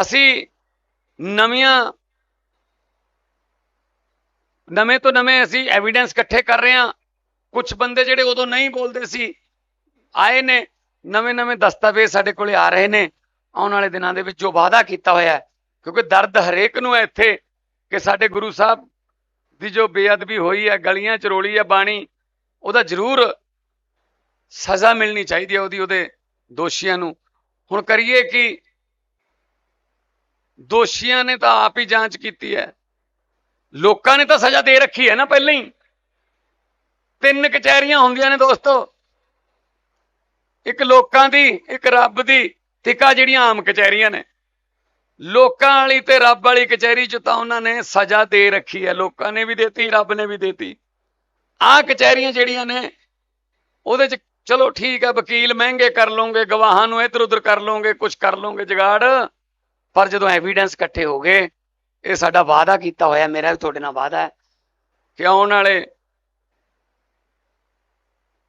ਅਸੀਂ ਨਵੀਆਂ, ਨਵੇਂ ਤੋਂ ਨਵੇਂ ਅਸੀਂ ਐਵੀਡੈਂਸ ਇਕੱਠੇ ਕਰ ਰਹੇ ਹਾਂ। ਕੁਝ ਬੰਦੇ ਜਿਹੜੇ ਉਦੋਂ ਨਹੀਂ ਬੋਲਦੇ ਸੀ, ਆਏ ਨੇ, ਨਵੇਂ ਨਵੇਂ ਦਸਤਾਵੇਜ਼ ਸਾਡੇ ਕੋਲੇ ਆ ਰਹੇ ਨੇ। ਆਉਣ ਵਾਲੇ ਦਿਨਾਂ ਦੇ ਵਿੱਚ ਜੋ ਵਾਅਦਾ ਕੀਤਾ ਹੋਇਆ ਹੈ, ਕਿਉਂਕਿ ਦਰਦ ਹਰੇਕ ਨੂੰ ਹੈ ਇੱਥੇ ਕਿ ਸਾਡੇ ਗੁਰੂ ਸਾਹਿਬ ਦੀ ਜੋ ਬੇਅਦਬੀ ਹੋਈ ਹੈ, ਗਲੀਆਂ ਚ ਰੋਲੀ ਹੈ, ਬਾਣੀ, ਉਹਦਾ ਜ਼ਰੂਰ ਸਜ਼ਾ ਮਿਲਣੀ ਚਾਹੀਦੀ ਹੈ ਉਹਦੀ, ਉਹਦੇ ਦੋਸ਼ੀਆਂ ਨੂੰ। ਹੁਣ ਕਰੀਏ ਕਿ ਦੋਸ਼ੀਆਂ ਨੇ ਤਾਂ ਆਪ ਹੀ ਜਾਂਚ ਕੀਤੀ ਹੈ। ਲੋਕਾਂ ਨੇ ਤਾਂ ਸਜ਼ਾ ਦੇ ਰੱਖੀ ਹੈ ਨਾ ਪਹਿਲਾਂ ਹੀ। ਤਿੰਨ ਕਚਹਿਰੀਆਂ ਹੁੰਦੀਆਂ ਨੇ ਦੋਸਤੋ। ਇੱਕ ਲੋਕਾਂ ਦੀ, ਇੱਕ ਰੱਬ ਦੀ ਟਿਕਾ ਜਿਹੜੀਆਂ ਆਮ ਕਚਹਿਰੀਆਂ ਨੇ। ਲੋਕਾਂ ਵਾਲੀ ਤੇ ਰੱਬ ਵਾਲੀ ਕਚਹਿਰੀ ਚ ਤਾਂ ਉਹਨਾਂ ਨੇ ਸਜ਼ਾ ਦੇ ਰੱਖੀ ਹੈ। ਲੋਕਾਂ ਨੇ ਵੀ ਦਿੱਤੀ, ਰੱਬ ਨੇ ਵੀ ਦਿੱਤੀ। ਆਹ ਕਚਹਿਰੀਆਂ ਜਿਹੜੀਆਂ ਨੇ, ਉਹਦੇ ਚ ਚਲੋ ਠੀਕ ਹੈ, ਵਕੀਲ ਮਹਿੰਗੇ ਕਰ ਲਓਗੇ, ਗਵਾਹਾਂ ਨੂੰ ਇੱਧਰ ਉੱਧਰ ਕਰ ਲਓਗੇ ਕੁਝ ਕਰ ਲਓਗੇ ਜਗਾੜ। ਪਰ ਜਦੋਂ ਐਵੀਡੈਂਸ ਇਕੱਠੇ ਹੋ ਗਏ, ਇਹ ਸਾਡਾ ਵਾਅਦਾ ਕੀਤਾ ਹੋਇਆ, ਮੇਰਾ ਵੀ ਤੁਹਾਡੇ ਨਾਲ ਵਾਅਦਾ ਹੈ ਕਿ ਆਉਣ ਵਾਲੇ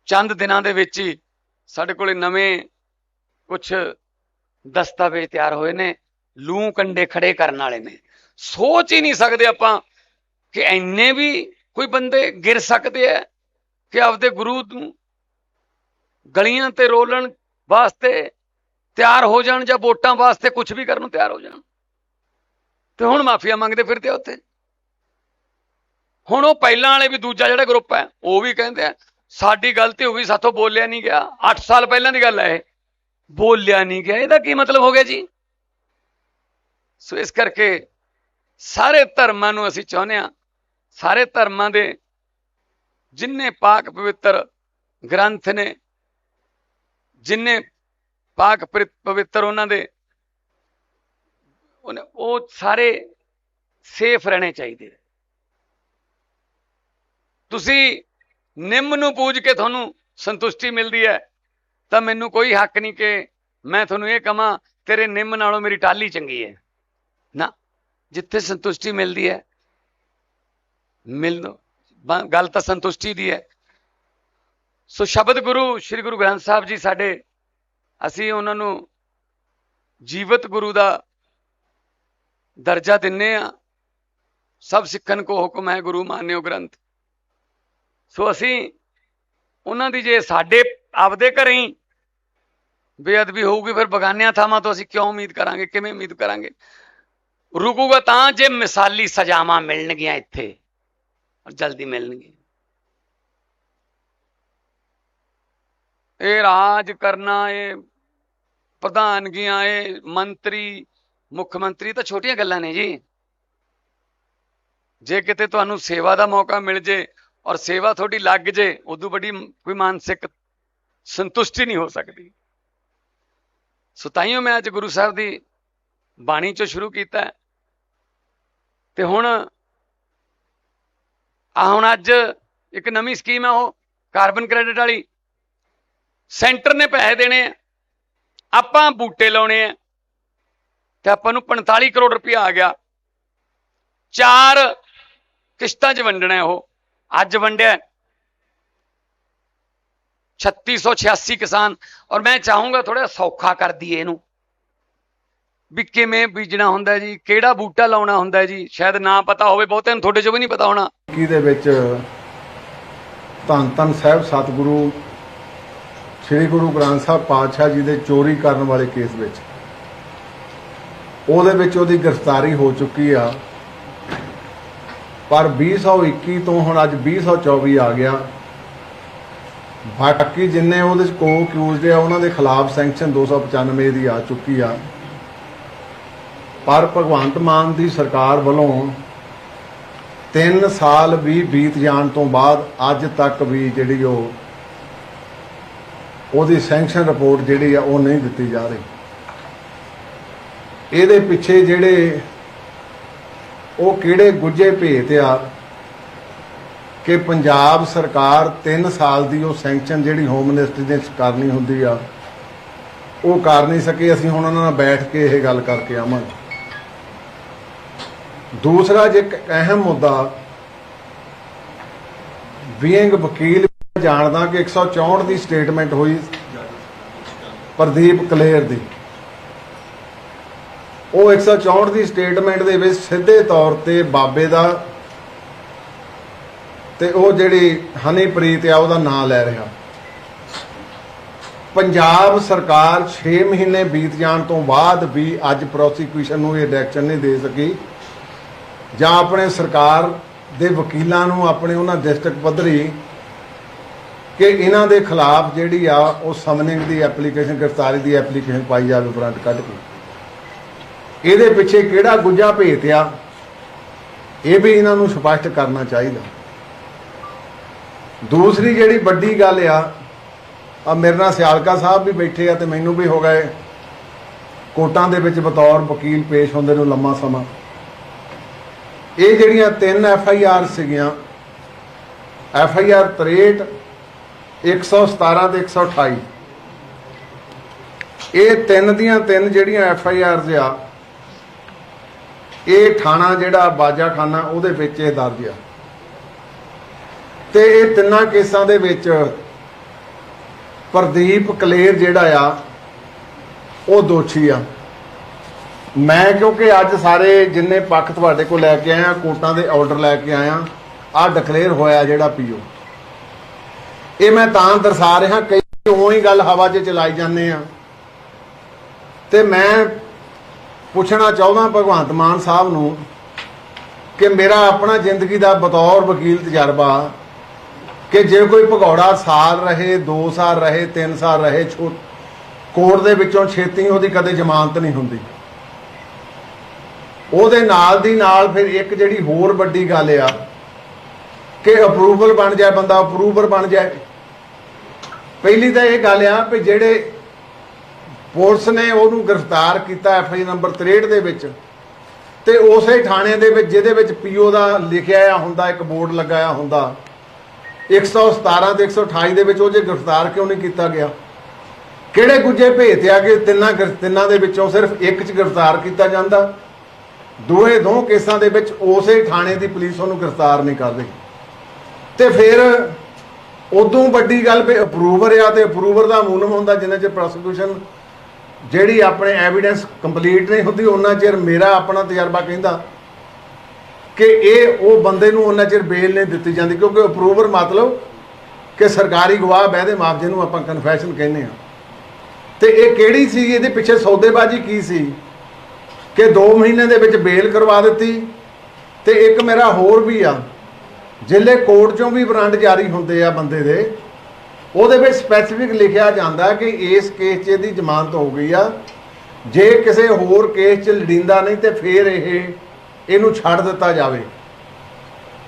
ਚੰਦ ਦਿਨਾਂ ਦੇ ਵਿੱਚ ਹੀ ਸਾਡੇ ਕੋਲੇ ਨਵੇਂ ਕੁਝ ਦਸਤਾਵੇਜ਼ ਤਿਆਰ ਹੋਏ ਨੇ, ਲੂ ਕੰਡੇ ਖੜੇ ਕਰਨ ਵਾਲੇ ਨੇ। ਸੋਚ ਹੀ ਨਹੀਂ ਸਕਦੇ ਆਪਾਂ ਕਿ ਐਨੇ ਵੀ ਕੋਈ ਬੰਦੇ ਗਿਰ ਸਕਦੇ ਆ ਕਿ ਆਪਦੇ ਗੁਰੂ ਨੂੰ ਗਲੀਆਂ ਤੇ ਰੋਲਣ ਵਾਸਤੇ ਤਿਆਰ ਹੋ ਜਾਣ ਜਾਂ ਵੋਟਾਂ ਵਾਸਤੇ ਕੁਝ ਵੀ ਕਰਨ ਨੂੰ ਤਿਆਰ ਹੋ ਜਾਣ। ਤੇ ਹੁਣ ਮਾਫੀਆ ਮੰਗਦੇ ਫਿਰਦੇ ਆ ਉੱਥੇ। ਹੁਣ ਉਹ ਪਹਿਲਾਂ ਵਾਲੇ ਵੀ ਦੂਜਾ ਜਿਹੜਾ ਗਰੁੱਪ ਹੈ, ਉਹ ਵੀ ਕਹਿੰਦੇ ਆ, ਸਾਡੀ ਗਲਤੀ ਹੋ ਗਈ ਸਾਥੋਂ ਬੋਲਿਆ ਨਹੀਂ ਗਿਆ। 8 ਸਾਲ ਪਹਿਲਾਂ ਦੀ ਗੱਲ ਹੈ ਇਹ। ਬੋਲਿਆ ਨਹੀਂ ਗਿਆ। ਇਹਦਾ ਕੀ ਮਤਲਬ ਹੋ ਗਿਆ ਜੀ? ਸੋ ਇਸ ਕਰਕੇ ਸਾਰੇ ਧਰਮਾਂ ਨੂੰ ਅਸੀਂ ਚਾਹੁੰਦੇ ਆ ਸਾਰੇ ਧਰਮਾਂ ਦੇ ਜਿੰਨੇ ਪਾਕ ਪਵਿੱਤਰ ਗ੍ਰੰਥ ਨੇ, ਜਿੰਨੇ ਪਾਕ ਪਵਿ- ਪਵਿੱਤਰ ਉਹਨਾਂ ਦੇ। ਉਹਨੇ- ਉਹ ਸਾਰੇ ਸੇਫ ਰਹਿਣੇ ਚਾਹੀਦੇ। ਤੁਸੀਂ ਨਿੰਮ ਨੂੰ ਪੂਜ ਕੇ ਤੁਹਾਨੂੰ ਸੰਤੁਸ਼ਟੀ ਮਿਲਦੀ ਹੈ, ਤਾਂ ਮੈਨੂੰ ਕੋਈ ਹੱਕ ਨਹੀਂ ਕਿ ਮੈਂ ਤੁਹਾਨੂੰ ਇਹ ਕਹਾਂ, ਤੇਰੇ ਨਿੰਮ ਨਾਲੋਂ ਮੇਰੀ ਟਾਲੀ ਚੰਗੀ ਹੈ। ਨਾ, ਜਿੱਥੇ ਸੰਤੁਸ਼ਟੀ ਮਿਲਦੀ ਹੈ, ਮਿਲ ਗੱਲ ਤਾਂ ਸੰਤੁਸ਼ਟੀ ਦੀ ਹੈ। ਸੋ ਸ਼ਬਦ ਗੁਰੂ, ਸ੍ਰੀ ਗੁਰੂ ਗ੍ਰੰਥ ਸਾਹਿਬ ਜੀ ਸਾਡੇ ਅਸੀਂ ਉਹਨਾਂ ਨੂੰ ਜੀਵਤ ਗੁਰੂ ਦਾ ਦਰਜਾ ਦਿੰਨੇ ਆ। ਸਭ ਸਿੱਖਣ ਕੋ ਹੁਕਮ ਹੈ ਗੁਰੂ ਮਾਨਿਓ ਗ੍ਰੰਥ। ਸੋ ਅਸੀਂ ਉਹਨਾਂ ਦੀ ਜੇ ਸਾਡੇ ਆਪਦੇ ਘਰੇ ਹੀ ਬੇਅਦਬੀ ਹੋਊਗੀ, ਫਿਰ ਬਗਾਨਿਆਂ ਥਾਵਾਂ ਤੋਂ ਅਸੀਂ ਕਿਉਂ ਉਮੀਦ ਕਰਾਂਗੇ, ਕਿਵੇਂ ਉਮੀਦ ਕਰਾਂਗੇ? ਰੁਕੂਗਾ ਤਾਂ ਜੇ ਮਿਸਾਲੀ ਸਜ਼ਾਵਾਂ ਮਿਲਣਗੀਆਂ ਇੱਥੇ ਔਰ ਜਲਦੀ ਮਿਲਣਗੀਆਂ। ਇਹ ਰਾਜ ਕਰਨਾ, ਇਹ ਪ੍ਰਧਾਨਗੀਆਂ ਇਹ ਮੰਤਰੀ, ਮੁੱਖ ਮੰਤਰੀ ਤਾਂ ਛੋਟੀਆਂ ਗੱਲਾਂ ਨੇ ਜੀ। ਜੇ ਕਿਤੇ ਤੁਹਾਨੂੰ ਸੇਵਾ ਦਾ ਮੌਕਾ ਮਿਲ ਜੇ ਔਰ ਸੇਵਾ ਤੁਹਾਡੀ ਲੱਗ ਜੇ, ਉਦੋਂ ਵੱਡੀ ਕੋਈ ਮਾਨਸਿਕ ਸੰਤੁਸ਼ਟੀ ਨਹੀਂ ਹੋ ਸਕਦੀ। ਸੋ ਤਾਈਓ ਮੈਂ ਅੱਜ ਗੁਰੂ ਸਾਹਿਬ ਦੀ ਬਾਣੀ ਚੋਂ ਸ਼ੁਰੂ ਕੀਤਾ। ਤੇ ਹੁਣ ਆ ਹੁਣ ਅੱਜ ਇੱਕ ਨਵੀਂ ਸਕੀਮ ਹੈ ਉਹ, ਕਾਰਬਨ ਕ੍ਰੈਡਿਟ ਵਾਲੀ। ਸੈਂਟਰ ਨੇ ਪੈਸੇ ਦੇਣੇ ਆ। ਆਪਾਂ ਬੂਟੇ ਲਾਉਣੇ ਆ ਤੇ ਆਪਾਂ ਨੂੰ 45 ਕਰੋੜ ਰੁਪਇਆ ਆ ਗਿਆ। ਚਾਰ ਕਿਸ਼ਤਾਂ 'ਚ ਵੰਡਣਾ ਉਹ। ਅੱਜ ਵੰਡਿਆ। 3686 ਕਿਸਾਨ। ਔਰ ਮੈਂ ਚਾਹੂੰਗਾ ਥੋੜਾ ਸੌਖਾ ਕਰ ਦਈਏ ਇਹਨੂੰ। ਵੀ ਕਿਵੇਂ ਬੀਜਣਾ ਹੁੰਦਾ ਜੀ, ਕਿਹੜਾ ਬੂਟਾ ਲਾਉਣਾ ਹੁੰਦਾ ਜੀ, ਸ਼ਾਇਦ ਨਾ ਪਤਾ ਹੋਵੇ, ਬਹੁਤਿਆਂ ਨੂੰ ਤੁਹਾਡੇ ਚੋਂ ਵੀ ਨਹੀਂ ਪਤਾ ਹੋਣਾ। ਕੀ ਦੇ ਵਿੱਚ ਧੰਨ ਧੰਨ ਸਾਹਿਬ, ਸਤਿਗੁਰੂ ਸ੍ਰੀ ਗੁਰੂ ਗ੍ਰੰਥ ਸਾਹਿਬ ਪਾਤਸ਼ਾਹ ਜੀ ਦੇ ਚੋਰੀ ਕਰਨ ਵਾਲੇ ਕੇਸ ਵਿੱਚ। ਉਹਦੇ ਵਿੱਚ ਉਹਦੀ ਗ੍ਰਿਫਤਾਰੀ ਹੋ ਚੁੱਕੀ ਆ। ਪਰ 2021 ਤੋਂ ਹੁਣ ਅੱਜ 2024 ਆ ਗਿਆ। ਬਾਕੀ ਜਿੰਨੇ ਉਹਦੇ ਚ ਕੋ ਅਕਿਊਜ਼ਡ ਆ, ਉਹਨਾਂ ਦੇ ਖਿਲਾਫ ਸੈਂਕਸ਼ਨ 295 ਦੀ ਆ ਚੁੱਕੀ ਆ। ਪਰ ਭਗਵੰਤ ਮਾਨ ਦੀ ਸਰਕਾਰ ਵੱਲੋਂ 3 ਸਾਲ ਵੀ ਬੀਤ ਜਾਣ ਤੋਂ ਬਾਅਦ ਅੱਜ ਤੱਕ ਵੀ ਜਿਹੜੀ ਉਹ ਉਹਦੀ ਸੈਂਕਸ਼ਨ ਰਿਪੋਰਟ ਜਿਹੜੀ ਆ ਉਹ ਨਹੀਂ ਦਿੱਤੀ ਜਾ ਰਹੀ। ਇਹਦੇ ਪਿੱਛੇ ਜਿਹੜੇ ਉਹ ਕਿਹੜੇ ਗੁੱਜੇ ਭੇਤ ਆ ਕਿ ਪੰਜਾਬ ਸਰਕਾਰ 3 ਸਾਲ ਦੀ ਉਹ ਸੈਂਕਸ਼ਨ ਜਿਹੜੀ ਹੋਮ ਮਿਨਿਸਟਰੀ ਦੇ ਕਰਨੀ ਹੁੰਦੀ ਆ, ਉਹ ਕਰ ਨਹੀਂ ਸਕੇ। ਅਸੀਂ ਹੁਣ ਉਹਨਾਂ ਨਾਲ ਬੈਠ ਕੇ ਇਹ ਗੱਲ ਕਰਕੇ ਆਵਾਂਗੇ। ਦੂਸਰਾ ਜੇ ਇੱਕ ਅਹਿਮ ਮੁੱਦਾ ਬੀਇੰਗ ਵਕੀਲ ਜਾਣਦਾ ਕਿ 164 ਦੀ ਸਟੇਟਮੈਂਟ ਹੋਈ ਪ੍ਰਦੀਪ ਕਲੇਰ ਦੀ। ਉਹ 164 ਦੀ ਸਟੇਟਮੈਂਟ ਦੇ ਵਿੱਚ ਸਿੱਧੇ ਤੌਰ ਤੇ ਬਾਬੇ ਦਾ ਤੇ ਉਹ ਜਿਹੜੀ ਹਨੀਪ੍ਰੀਤ ਆ, ਉਹਦਾ ਨਾਂ ਲੈ ਰਿਹਾ। ਪੰਜਾਬ ਸਰਕਾਰ 6 ਮਹੀਨੇ ਬੀਤ ਜਾਣ ਤੋਂ ਬਾਅਦ ਵੀ ਅੱਜ ਪ੍ਰੋਸੀਕਿਊਸ਼ਨ ਨੂੰ ਇਹ ਡਾਇਰੈਕਸ਼ਨ ਨਹੀਂ ਦੇ ਸਕੀ। ਜਾਂ ਆਪਣੇ ਸਰਕਾਰ ਦੇ ਵਕੀਲਾਂ ਨੂੰ ਆਪਣੇ ਉਹਨਾਂ ਡਿਸਟ੍ਰਿਕਟ ਪੱਧਰੀ ਕਿ ਇਹਨਾਂ ਦੇ ਖਿਲਾਫ ਜਿਹੜੀ ਆ, ਉਹ ਸਮਨਿੰਗ ਦੀ ਐਪਲੀਕੇਸ਼ਨ, ਗ੍ਰਿਫਤਾਰੀ ਦੀ ਐਪਲੀਕੇਸ਼ਨ ਪਾਈ ਜਾਵੇ ਫਰੰਟ ਕੱਢ ਕੇ। ਇਹਦੇ ਪਿੱਛੇ ਕਿਹੜਾ ਗੁੱਜਾ ਭੇਤਿਆ ਇਹ ਵੀ ਇਹਨਾਂ ਨੂੰ ਸਪਸ਼ਟ ਕਰਨਾ ਚਾਹੀਦਾ। ਦੂਸਰੀ ਜਿਹੜੀ ਵੱਡੀ ਗੱਲ ਆ ਆ ਮੇਰੇ ਨਾਲ ਸਿਆਲਕਾ ਸਾਹਿਬ ਵੀ ਬੈਠੇ ਆ ਤੇ ਮੈਨੂੰ ਵੀ ਹੋ ਗਏ। ਕੋਟਾਂ ਦੇ ਵਿੱਚ ਬਤੌਰ ਵਕੀਲ ਪੇਸ਼ ਹੁੰਦੇ ਨੂੰ ਲੰਮਾ ਸਮਾਂ। ਇਹ ਜਿਹੜੀਆਂ ਤਿੰਨ ਐਫ ਆਈ ਆਰ ਸੀਗੀਆਂ, ਐਫ ਆਈ ਆਰ 63 117 ਤੇ 128 ਇਹ ਤਿੰਨ ਦੀਆਂ ਤਿੰਨ ਜਿਹੜੀਆਂ ਐਫ ਆਈ ਆਰਜ਼ ਆ, ਇਹ ਥਾਣਾ ਜਿਹੜਾ ਬਾਜਾਖਾਨਾ ਉਹਦੇ ਵਿੱਚ ਇਹ ਦਰਜ ਆ। ਤੇ ਇਹ ਤਿੰਨਾਂ ਕੇਸਾਂ ਦੇ ਵਿੱਚ ਪ੍ਰਦੀਪ ਕਲੇਰ ਜਿਹੜਾ ਆ, ਉਹ ਦੋਸ਼ੀ ਆ। ਮੈਂ ਕਿਉਂਕਿ ਅੱਜ ਸਾਰੇ ਜਿੰਨੇ ਪੱਖ ਤੁਹਾਡੇ ਕੋਲ ਲੈ ਕੇ ਆਇਆ ਕੋਰਟਾਂ ਦੇ ਆਰਡਰ ਲੈ ਕੇ ਆਇਆ ਆ ਡਿਕਲੇਅਰ ਹੋਇਆ ਜਿਹੜਾ ਪੀਓ। ਇਹ ਮੈਂ ਤਾਂ ਦਰਸਾ ਰਿਹਾ, ਕਈ ਉਵੇਂ ਹੀ ਗੱਲ ਹਵਾ 'ਚ ਚਲਾਈ ਜਾਂਦੇ ਆ। ਤੇ ਮੈਂ ਪੁੱਛਣਾ ਚਾਹੁੰਦਾ ਭਗਵੰਤ ਮਾਨ ਸਾਹਿਬ ਨੂੰ ਕਿ ਮੇਰਾ ਆਪਣਾ ਜ਼ਿੰਦਗੀ ਦਾ ਬਤੌਰ ਵਕੀਲ ਤਜਰਬਾ ਕਿ ਜੇ ਕੋਈ ਭਗੌੜਾ ਸਾਲ ਰਹੇ 2 ਸਾਲ ਰਹੇ 3 ਸਾਲ ਰਹੇ ਛੋ ਕੋਰਟ ਦੇ ਵਿੱਚੋਂ ਛੇਤੀ ਉਹਦੀ ਕਦੇ ਜ਼ਮਾਨਤ ਨਹੀਂ ਹੁੰਦੀ। ਉਹਦੇ ਨਾਲ ਦੀ ਨਾਲ ਫਿਰ ਇੱਕ ਜਿਹੜੀ ਹੋਰ ਵੱਡੀ ਗੱਲ ਆ ਕਿ ਅਪਰੂਵਲ ਬਣ ਜਾਏ, ਬੰਦਾ ਅਪਰੂਵਰ ਬਣ ਜਾਏ। ਪਹਿਲੀ ਤਾਂ ਇਹ ਗੱਲ ਆ ਵੀ ਜਿਹੜੇ ਪੁਲਿਸ ਨੇ ਉਹਨੂੰ ਗ੍ਰਿਫਤਾਰ ਕੀਤਾ ਐਫ ਆਈ ਨੰਬਰ 63 ਦੇ ਵਿੱਚ, ਤੇ ਉਸੇ ਥਾਣੇ ਦੇ ਵਿੱਚ ਜਿਹਦੇ ਵਿੱਚ ਪੀਓ ਦਾ ਲਿਖਿਆ ਆ ਹੁੰਦਾ, ਇੱਕ ਬੋਰਡ ਲਗਾਇਆ ਹੁੰਦਾ 117 ਤੇ 128 ਦੇ ਵਿੱਚ ਉਹ ਜੇ ਗ੍ਰਿਫਤਾਰ ਕਿਉਂ ਨਹੀਂ ਕੀਤਾ ਗਿਆ? ਕਿਹੜੇ ਗੁੱਜੇ ਭੇਤ ਆ ਕਿ ਤਿੰਨਾਂ ਗ੍ਰਿ- ਤਿੰਨਾਂ ਦੇ ਵਿੱਚੋਂ ਸਿਰਫ ਇੱਕ 'ਚ ਗ੍ਰਿਫਤਾਰ ਕੀਤਾ ਜਾਂਦਾ? ਦੋਏ ਦੋ ਕੇਸਾਂ ਦੇ ਵਿੱਚ ਉਸੇ ਥਾਣੇ ਦੀ ਪੁਲਿਸ ਉਹਨੂੰ ਗ੍ਰਿਫਤਾਰ ਨਹੀਂ ਕਰਦੀ ਤੇ ਫਿਰ ਉਦੋਂ ਵੱਡੀ ਗੱਲ ਵੀ ਅਪਰੂਵਰ ਆ ਤੇ ਅਪਰੂਵਰ ਦਾ ਮੂਨਮ ਹੁੰਦਾ ਜਿੰਨਾ ਚਿਰ ਪ੍ਰੋਸੀਕਿਊਸ਼ਨ ਜਿਹੜੀ ਆਪਣੇ ਐਵੀਡੈਂਸ ਕੰਪਲੀਟ ਨਹੀਂ ਹੁੰਦੀ ਉਹਨਾਂ ਚਿਰ ਮੇਰਾ ਆਪਣਾ ਤਜਰਬਾ ਕਹਿੰਦਾ ਕਿ ਇਹ ਉਹ ਬੰਦੇ ਨੂੰ ਉਹਨਾਂ ਚਿਰ ਬੇਲ ਨਹੀਂ ਦਿੱਤੀ ਜਾਂਦੀ, ਕਿਉਂਕਿ ਅਪਰੂਵਰ ਮਤਲਬ ਕਿ ਸਰਕਾਰੀ ਗਵਾਹ ਬਹਿਦੇ ਮਾਪ ਨੂੰ ਆਪਾਂ ਕਨਫੈਸ਼ਨ ਕਹਿੰਦੇ ਆ ਤੇ ਇਹ ਕਿਹੜੀ ਸੀ, ਇਹਦੇ ਪਿੱਛੇ ਸੌਦੇਬਾਜ਼ੀ ਕੀ ਸੀ? ਕਿ 2 ਮਹੀਨੇ ਦੇ ਵਿੱਚ ਬੇਲ ਕਰਵਾ ਦਿੱਤੀ ਤੇ ਇੱਕ ਮੇਰਾ ਹੋਰ ਵੀ ਆ। ਜ਼ਿਲ੍ਹੇ ਕੋਰਟ ਚੋਂ ਵੀ ਵਾਰੰਟ ਜਾਰੀ ਹੁੰਦੇ ਆ ਬੰਦੇ ਦੇ, ਉਹਦੇ ਵਿੱਚ ਸਪੈਸੀਫਿਕ ਲਿਖਿਆ ਜਾਂਦਾ ਕਿ ਇਸ ਕੇਸ 'ਚ ਇਹਦੀ ਜ਼ਮਾਨਤ ਹੋ ਗਈ ਆ। ਜੇ ਕਿਸੇ ਹੋਰ ਕੇਸ 'ਚ ਲੜਿੰਦਾ ਨਹੀਂ ਤੇ ਫਿਰ ਇਹ, ਇਹਨੂੰ ਛੱਡ ਦਿੱਤਾ ਜਾਵੇ।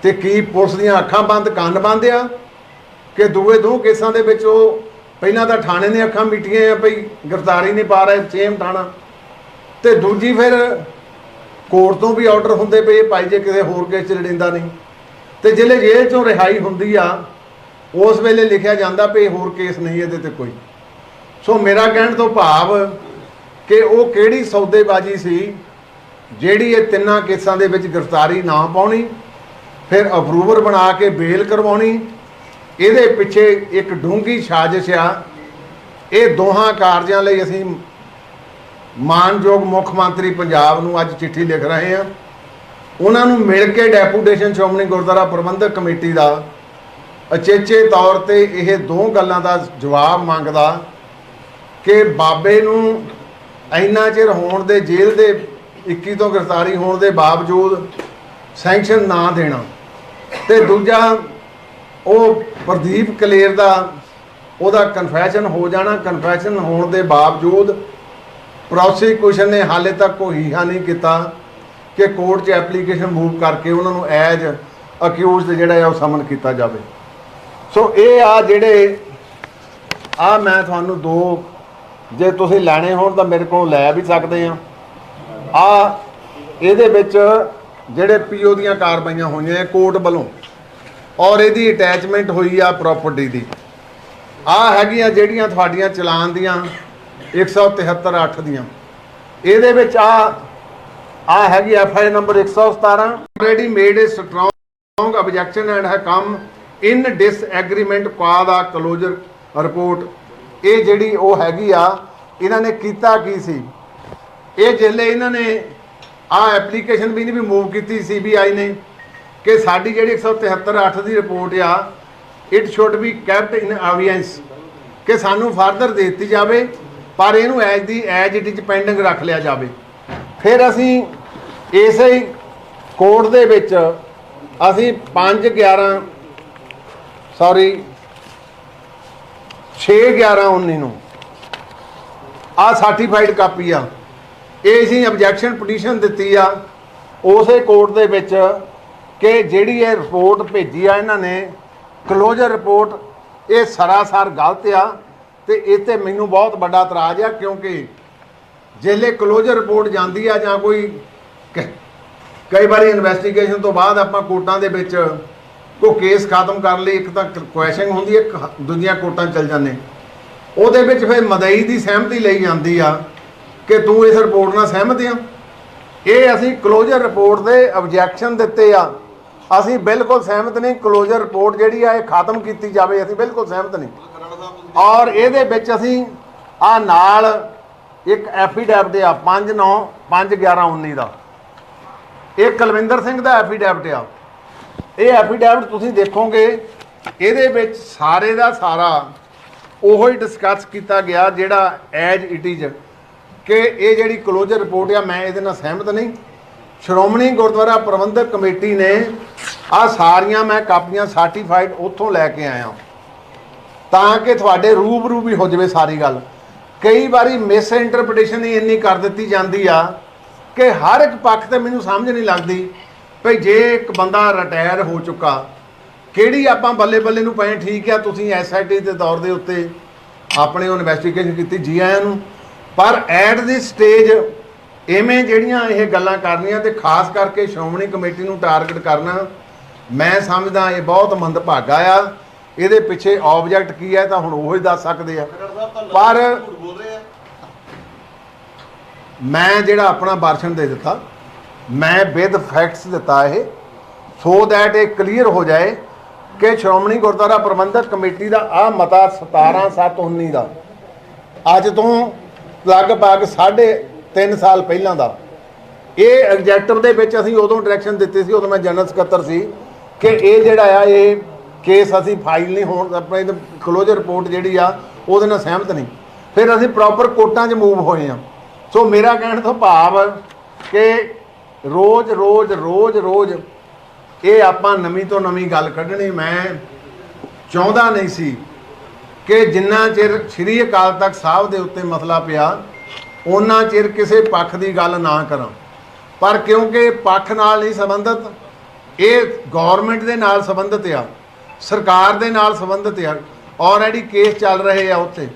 ਤੇ ਕੀ ਪੁਲਿਸ ਦੀਆਂ ਅੱਖਾਂ ਬੰਦ, ਕੰਨ ਬੰਦ ਆ? ਕਿ ਦੂਏ ਦੋ ਕੇਸਾਂ ਦੇ ਵਿੱਚ ਉਹ ਪਹਿਲਾਂ ਤਾਂ ਥਾਣੇ ਨੇ ਅੱਖਾਂ ਮੀਟੀਆਂ ਆ ਭਈ ਗ੍ਰਿਫਤਾਰੀ ਨਹੀਂ ਪਾ ਰਹੇ, ਸੇਮ ਥਾਣਾ। ਤੇ ਦੂਜੀ ਫਿਰ ਕੋਰਟ ਤੋਂ ਵੀ ਆਰਡਰ ਹੁੰਦੇ ਪਏ ਭਾਈ, ਜੇ ਕਿਸੇ ਹੋਰ ਕੇਸ 'ਚ ਲੜਿੰਦਾ ਨਹੀਂ। ਤੇ ਜਿਹੜੇ ਜੇਲ੍ਹ ਚੋਂ ਰਿਹਾਈ ਹੁੰਦੀ ਆ, ਉਸ ਵੇਲੇ ਲਿਖਿਆ ਜਾਂਦਾ ਵੀ ਹੋਰ ਕੇਸ ਨਹੀਂ ਇਹਦੇ ਤੇ ਕੋਈ। ਸੋ ਮੇਰਾ ਕਹਿਣ ਤੋਂ ਭਾਵ ਕਿ ਉਹ ਕਿਹੜੀ ਸੌਦੇਬਾਜ਼ੀ ਸੀ ਜਿਹੜੀ ਇਹ ਤਿੰਨਾਂ ਕੇਸਾਂ ਦੇ ਵਿੱਚ ਗ੍ਰਿਫਤਾਰੀ ਨਾ ਪਾਉਣੀ, ਫਿਰ ਅਪਰੂਵਰ ਬਣਾ ਕੇ ਬੇਲ ਕਰਵਾਉਣੀ, ਇਹਦੇ ਪਿੱਛੇ ਇੱਕ ਡੂੰਗੀ ਸਾਜ਼ਿਸ਼ ਆ। ਇਹ ਦੋਹਾਂ ਕਾਰਜਾਂ ਲਈ ਅਸੀਂ ਮਾਨਯੋਗ ਮੁੱਖ ਮੰਤਰੀ ਪੰਜਾਬ ਨੂੰ ਅੱਜ ਚਿੱਠੀ ਲਿਖ ਰਹੇ ਹਾਂ। ਉਹਨਾਂ ਨੂੰ ਮਿਲ ਕੇ ਡੈਪੂਟੇਸ਼ਨ ਸ਼੍ਰੋਮਣੀ ਗੁਰਦੁਆਰਾ ਪ੍ਰਬੰਧਕ ਕਮੇਟੀ ਦਾ ਅਚੇਚੇ ਤੌਰ ਤੇ ਇਹ ਦੋ ਗੱਲਾਂ ਦਾ ਜਵਾਬ ਮੰਗਦਾ ਕਿ ਬਾਬੇ ਨੂੰ ਇੰਨਾ ਚਿਰ ਹੋਣ ਦੇ ਜੇਲ੍ਹ ਦੇ 21 ਤੋਂ ਗ੍ਰਿਫਤਾਰੀ ਹੋਣ ਦੇ ਬਾਵਜੂਦ ਸੈਂਕਸ਼ਨ ਨਾ ਦੇਣਾ। ਤੇ ਦੂਜਾ, ਉਹ ਪ੍ਰਦੀਪ ਕਲੇਰ ਦਾ ਉਹਦਾ ਕਨਫੈਸ਼ਨ ਹੋ ਜਾਣਾ। ਕਨਫੈਸ਼ਨ ਹੋਣ ਦੇ ਬਾਵਜੂਦ ਪ੍ਰੋਸੀਕਿਊਸ਼ਨ ਨੇ ਹਾਲੇ ਤੱਕ ਕੋਈ ਹੀਹਾ ਨਹੀਂ ਕੀਤਾ। ਕਿ ਕੋਰਟ 'ਚ ਐਪਲੀਕੇਸ਼ਨ ਮੂਵ ਕਰਕੇ ਉਹਨਾਂ ਨੂੰ ਐਜ ਅਕਿਊਜ਼ਡ ਜਿਹੜਾ ਹੈ ਉਹ ਸਮਨ ਕੀਤਾ ਜਾਵੇ। ਸੋ ਇਹ ਆ ਜਿਹੜੇ, ਆ ਮੈਂ ਤੁਹਾਨੂੰ ਦੋ, ਜੇ ਤੁਸੀਂ ਲੈਣੇ ਹੋਣ ਤਾਂ ਮੇਰੇ ਕੋਲ ਲੈ ਵੀ ਸਕਦੇ ਆ। ਆ, ਇਹਦੇ ਵਿੱਚ ਜਿਹੜੇ ਪੀਓ ਦੀਆਂ ਕਾਰਵਾਈਆਂ ਹੋਈਆਂ ਕੋਰਟ ਵੱਲੋਂ, ਔਰ ਇਹਦੀ ਅਟੈਚਮੈਂਟ ਹੋਈ ਆ ਪ੍ਰਾਪਰਟੀ ਦੀ। ਆ ਹੈਗੀਆਂ ਜਿਹੜੀਆਂ ਤੁਹਾਡੀਆਂ ਚਲਾਨ ਦੀਆਂ 173 8 ਦੀਆਂ। ਇਹਦੇ ਵਿੱਚ ਆ ਆ ਹੈਗੀ F I number 117 already made a strong objection and ਹੈ ਕਮ ਇਨ ਡਿਸਐਗਰੀਮੈਂਟ ਕਾ ਦਾ ਕਲੋਜ਼ਰ ਰਿਪੋਰਟ ਇਹ ਜਿਹੜੀ ਉਹ ਹੈਗੀ ਆ, ਇਹਨਾਂ ਨੇ ਕੀਤਾ ਕੀ ਸੀ? ਇਹ ਜਿੱਲੇ ਇਹਨਾਂ ਨੇ ਆ ਐਪਲੀਕੇਸ਼ਨ ਵੀ ਨਹੀਂ ਵੀ ਮੂਵ ਕੀਤੀ ਸੀਬੀਆਈ ਨੇ ਕਿ ਸਾਡੀ ਜਿਹੜੀ 173 8 ਦੀ ਰਿਪੋਰਟ ਆ it should be kept in abeyance ਕਿ ਸਾਨੂੰ ਫਰਦਰ ਦੇ ਦਿੱਤੀ ਜਾਵੇ, ਪਰ ਇਹਨੂੰ as the as it is pending ਰੱਖ ਲਿਆ ਜਾਵੇ। ਫਿਰ ਅਸੀਂ ਇਸੇ ਹੀ ਕੋਰਟ ਦੇ ਵਿੱਚ ਅਸੀਂ 5 11 ਸੌਰੀ 6 11 19 ਨੂੰ ਆ ਸਰਟੀਫਾਈਡ ਕਾਪੀ ਆ। ਇਹ ਅਸੀਂ ਆਬਜੈਕਸ਼ਨ ਪਟੀਸ਼ਨ ਦਿੱਤੀ ਆ ਉਸੇ ਕੋਰਟ ਦੇ ਵਿੱਚ ਕਿ ਜਿਹੜੀ ਇਹ ਰਿਪੋਰਟ ਭੇਜੀ ਆ ਇਹਨਾਂ ਨੇ ਕਲੋਜ਼ਰ ਰਿਪੋਰਟ ਇਹ ਸਰਾਸਰ ਗਲਤ ਆ ਤੇ ਇਹ ਤੇ ਮੈਨੂੰ ਬਹੁਤ ਵੱਡਾ ਇਤਰਾਜ਼ ਆ ਕਿਉਂਕਿ ਜਿਹੜੇ ਕਲੋਜ਼ਰ ਰਿਪੋਰਟ ਜਾਂਦੀ ਆ ਜਾਂ ਕੋਈ ਕ- ਕਈ ਵਾਰੀ ਇਨਵੈਸਟੀਗੇਸ਼ਨ ਤੋਂ ਬਾਅਦ ਆਪਾਂ ਕੋਰਟਾਂ ਦੇ ਵਿੱਚ ਕੋਈ ਕੇਸ ਖਤਮ ਕਰਨ ਲਈ, ਇੱਕ ਤਾਂ ਕੁਐਸ਼ਨ ਹੁੰਦੀ ਹੈ ਇੱਕ ਦੂਜੀਆਂ ਕੋਰਟਾਂ ਚੱਲ ਜਾਂਦੇ। ਉਹਦੇ ਵਿੱਚ ਫਿਰ ਮਦਈ ਦੀ ਸਹਿਮਤੀ ਲਈ ਜਾਂਦੀ ਆ ਕਿ ਤੂੰ ਇਸ ਰਿਪੋਰਟ ਨਾਲ ਸਹਿਮਤ ਆ। ਇਹ ਅਸੀਂ ਕਲੋਜ਼ਰ ਰਿਪੋਰਟ ਦੇ ਆਬਜੈਕਸ਼ਨ ਦਿੱਤੇ ਆ। ਅਸੀਂ ਬਿਲਕੁਲ ਸਹਿਮਤ ਨਹੀਂ ਕਲੋਜ਼ਰ ਰਿਪੋਰਟ ਜਿਹੜੀ ਆ ਇਹ ਖਤਮ ਕੀਤੀ ਜਾਵੇ, ਅਸੀਂ ਬਿਲਕੁਲ ਸਹਿਮਤ ਨਹੀਂ। ਔਰ ਇਹਦੇ ਵਿੱਚ ਅਸੀਂ ਆ ਨਾਲ ਇੱਕ ਐਫੀਡੈਵਿਟ ਆ 5 9 5 11 19 ਦਾ। ਇਹ ਕੁਲਵਿੰਦਰ ਸਿੰਘ ਦਾ ਐਫੀਡੈਵਿਟ ਆ। ਇਹ ਐਫੀਡੈਵਿਟ ਤੁਸੀਂ ਦੇਖੋਗੇ, ਇਹਦੇ ਵਿੱਚ ਸਾਰੇ ਦਾ ਸਾਰਾ ਉਹੋ ਹੀ ਡਿਸਕਸ ਕੀਤਾ ਗਿਆ ਜਿਹੜਾ ਐਜ ਇਟ ਇਜ਼ ਕਿ ਇਹ ਜਿਹੜੀ ਕਲੋਜ਼ਰ ਰਿਪੋਰਟ ਆ, ਮੈਂ ਇਹਦੇ ਨਾਲ ਸਹਿਮਤ ਨਹੀਂ। ਸ਼੍ਰੋਮਣੀ ਗੁਰਦੁਆਰਾ ਪ੍ਰਬੰਧਕ ਕਮੇਟੀ ਨੇ ਆ ਸਾਰੀਆਂ ਮੈਂ ਕਾਪੀਆਂ ਸਰਟੀਫਾਈਡ ਉੱਥੋਂ ਲੈ ਕੇ ਆਇਆ। ਤਾਂ ਕਿ ਤੁਹਾਡੇ ਰੂਬਰੂ ਵੀ ਹੋ ਜਾਵੇ ਸਾਰੀ ਗੱਲ। ਕਈ ਵਾਰੀ ਮਿਸ ਇੰਟਰਪ੍ਰੀਟੇਸ਼ਨ ਹੀ ਇੰਨੀ ਕਰ ਦਿੱਤੀ ਜਾਂਦੀ ਆ ਕਿ ਹਰ ਇੱਕ ਪੱਖ ਤੇ ਮੈਨੂੰ ਸਮਝ ਨਹੀਂ ਲੱਗਦੀ ਭਈ ਜੇ ਇੱਕ ਬੰਦਾ ਰਿਟਾਇਰ ਹੋ ਚੁੱਕਾ, ਕਿਹੜੀ ਆਪਾਂ ਬੱਲੇ ਬੱਲੇ ਨੂੰ ਪਏ ਠੀਕ ਆ, ਤੁਸੀਂ ਐਸਆਈਟੀ ਦੇ ਤੌਰ ਦੇ ਉੱਤੇ ਆਪਣੇ ਉਹ ਇਨਵੈਸਟੀਗੇਸ਼ਨ ਕੀਤੀ ਜੀ ਆਇਆਂ ਨੂੰ, ਪਰ ਐਟ ਦੀ ਸਟੇਜ ਐਵੇਂ ਜਿਹੜੀਆਂ ਇਹ ਗੱਲਾਂ ਕਰਨੀਆਂ ਤੇ ਖਾਸ ਕਰਕੇ ਸ਼੍ਰੋਮਣੀ ਕਮੇਟੀ ਨੂੰ ਟਾਰਗੇਟ ਕਰਨਾ, ਮੈਂ ਸਮਝਦਾ ਇਹ ਬਹੁਤ ਮੰਦਭਾਗਾ ਆ। ਇਹਦੇ ਪਿੱਛੇ ਆਬਜੈਕਟ ਕੀ ਹੈ ਤਾਂ ਹੁਣ ਉਹ ਹੀ ਦੱਸ ਸਕਦੇ ਆ। ਪਰ ਮੈਂ ਜਿਹੜਾ ਆਪਣਾ ਭਾਸ਼ਣ ਦੇ ਦਿੱਤਾ ਮੈਂ ਵਿਦ ਫੈਕਟਸ ਦਿੱਤਾ ਇਹ ਸੋ ਦੈਟ ਇਹ ਕਲੀਅਰ ਹੋ ਜਾਏ ਕਿ ਸ਼੍ਰੋਮਣੀ ਗੁਰਦੁਆਰਾ ਪ੍ਰਬੰਧਕ ਕਮੇਟੀ ਦਾ ਆ ਮਤਾ 17719 ਦਾ ਅੱਜ ਤੋਂ ਲਗਭਗ ਸਾਢੇ 3 ਸਾਲ ਪਹਿਲਾਂ ਦਾ। ਇਹ ਐਗਜੈਕਟਿਵ ਦੇ ਵਿੱਚ ਅਸੀਂ ਉਦੋਂ ਡਾਇਰੈਕਸ਼ਨ ਦਿੱਤੀ ਸੀ ਉਦੋਂ ਮੈਂ ਜਨਰਲ ਸਕੱਤਰ ਸੀ ਕਿ ਇਹ ਜਿਹੜਾ ਆ ਇਹ ਕੇਸ ਅਸੀਂ ਫਾਈਲ ਨਹੀਂ ਹੋਣ, ਆਪਣੇ ਕਲੋਜ਼ਰ ਰਿਪੋਰਟ ਜਿਹੜੀ ਆ, ਉਹਦੇ ਨਾਲ ਸਹਿਮਤ ਨਹੀਂ। ਫਿਰ ਅਸੀਂ ਪ੍ਰੋਪਰ ਕੋਰਟਾਂ 'ਚ ਮੂਵ ਹੋਏ ਆ ਸੋ ਮੇਰਾ ਕਹਿਣ ਤੋਂ ਭਾਵ ਕਿ ਰੋਜ਼ ਰੋਜ਼ ਰੋਜ਼ ਰੋਜ਼ ਇਹ ਆਪਾਂ ਨਵੀਂ ਤੋਂ ਨਵੀਂ ਗੱਲ ਕੱਢਣੀ, ਮੈਂ ਚਾਹੁੰਦਾ ਨਹੀਂ ਸੀ ਕਿ ਜਿੰਨਾ ਚਿਰ ਸ੍ਰੀ ਅਕਾਲ ਤਖਤ ਸਾਹਿਬ ਦੇ ਉੱਤੇ ਮਸਲਾ ਪਿਆ ਉਹਨਾਂ ਚਿਰ ਕਿਸੇ ਪੱਖ ਦੀ ਗੱਲ ਨਾ ਕਰਾਂ। ਪਰ ਕਿਉਂਕਿ ਪੱਖ ਨਾਲ ਨਹੀਂ ਸੰਬੰਧਿਤ, ਇਹ ਗਵਰਨਮੈਂਟ ਦੇ ਨਾਲ ਸੰਬੰਧਿਤ ਆ। ਸਰਕਾਰ ਦੇ ਨਾਲ ਸੰਬੰਧਿਤ ਆ ਆਲਰੇਡੀ ਕੇਸ ਚੱਲ ਰਹੇ ਆ ਉੱਥੇ।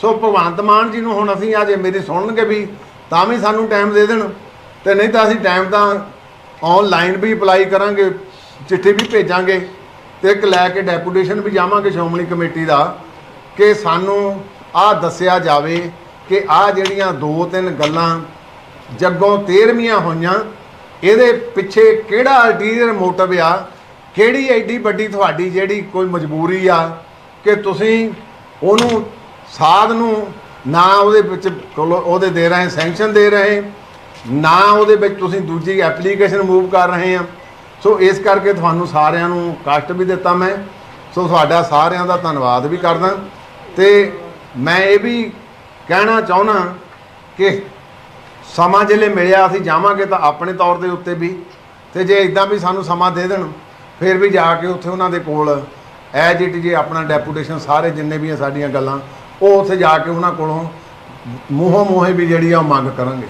ਸੋ ਭਗਵੰਤ ਮਾਨ ਜੀ ਨੂੰ ਹੁਣ ਅਸੀਂ ਅੱਜ ਮੇਰੀ ਸੁਣਨਗੇ ਵੀ ਤਾਂ ਵੀ ਸਾਨੂੰ ਟਾਈਮ ਦੇ ਦੇਣ, ਤੇ ਨਹੀਂ ਤਾਂ ਅਸੀਂ ਟਾਈਮ ਤਾਂ ਆਨਲਾਈਨ ਵੀ ਅਪਲਾਈ ਕਰਾਂਗੇ, ਚਿੱਠੀ ਵੀ ਭੇਜਾਂਗੇ, ਤੇ ਇੱਕ ਲੈ ਕੇ ਡੈਪੂਟੇਸ਼ਨ ਵੀ ਜਾਵਾਂਗੇ ਸ਼੍ਰੋਮਣੀ ਕਮੇਟੀ ਦਾ, ਕਿ ਸਾਨੂੰ ਆਹ ਦੱਸਿਆ ਜਾਵੇ ਕਿ ਆਹ ਜਿਹੜੀਆਂ ਦੋ ਤਿੰਨ ਗੱਲਾਂ ਜੱਗੋਂ 13ਵੀਆਂ ਹੋਈਆਂ, ਇਹਦੇ ਪਿੱਛੇ ਕਿਹੜਾ ਅਲਟੀਰੀਅਰ ਮੋਟਿਵ ਆ ਕਿਹੜੀ ਐਡੀ ਵੱਡੀ ਤੁਹਾਡੀ ਜਿਹੜੀ ਕੋਈ ਮਜਬੂਰੀ ਆ ਕਿ ਤੁਸੀਂ ਉਹਨੂੰ ਸਾਧ ਨੂੰ ਨਾ ਉਹਦੇ ਵਿੱਚ ਕੋਲੋਂ- ਉਹਦੇ ਦੇ ਰਹੇ ਸੈਂਕਸ਼ਨ ਦੇ ਰਹੇ, ਨਾ ਉਹਦੇ ਵਿੱਚ ਤੁਸੀਂ ਦੂਜੀ ਐਪਲੀਕੇਸ਼ਨ ਮੂਵ ਕਰ ਰਹੇ ਆ। ਸੋ ਇਸ ਕਰਕੇ ਤੁਹਾਨੂੰ ਸਾਰਿਆਂ ਨੂੰ ਕਸ਼ਟ ਵੀ ਦਿੱਤਾ ਮੈਂ। ਸੋ ਤੁਹਾਡਾ ਸਾਰਿਆਂ ਦਾ ਧੰਨਵਾਦ ਵੀ ਕਰਦਾ। ਤੇ ਮੈਂ ਇਹ ਵੀ ਕਹਿਣਾ ਚਾਹੁੰਦਾ ਕਿ ਸਮਾਂ ਜਿਹੜੇ ਮਿਲਿਆ, ਅਸੀਂ ਜਾਵਾਂਗੇ ਤਾਂ ਆਪਣੇ ਤੌਰ ਦੇ ਉੱਤੇ ਵੀ। ਤੇ ਜੇ ਇਦਾਂ ਵੀ ਸਾਨੂੰ ਸਮਾਂ ਦੇ ਦੇਣ ਫਿਰ ਵੀ ਜਾ ਕੇ ਉੱਥੇ ਉਹਨਾਂ ਦੇ ਕੋਲ ਐਜ ਇਟ ਜੇ ਆਪਣਾ ਡੈਪੂਟੇਸ਼ਨ ਸਾਰੇ ਜਿੰਨੇ ਵੀ ਆ ਸਾਡੀਆਂ ਗੱਲਾਂ, ਉਹ ਉੱਥੇ ਜਾ ਕੇ ਉਹਨਾਂ ਕੋਲੋਂ ਮੂੰਹੋਂ ਮੂੰਹੇ ਵੀ ਜਿਹੜੀ ਆ ਉਹ ਮੰਗ ਕਰਾਂਗੇ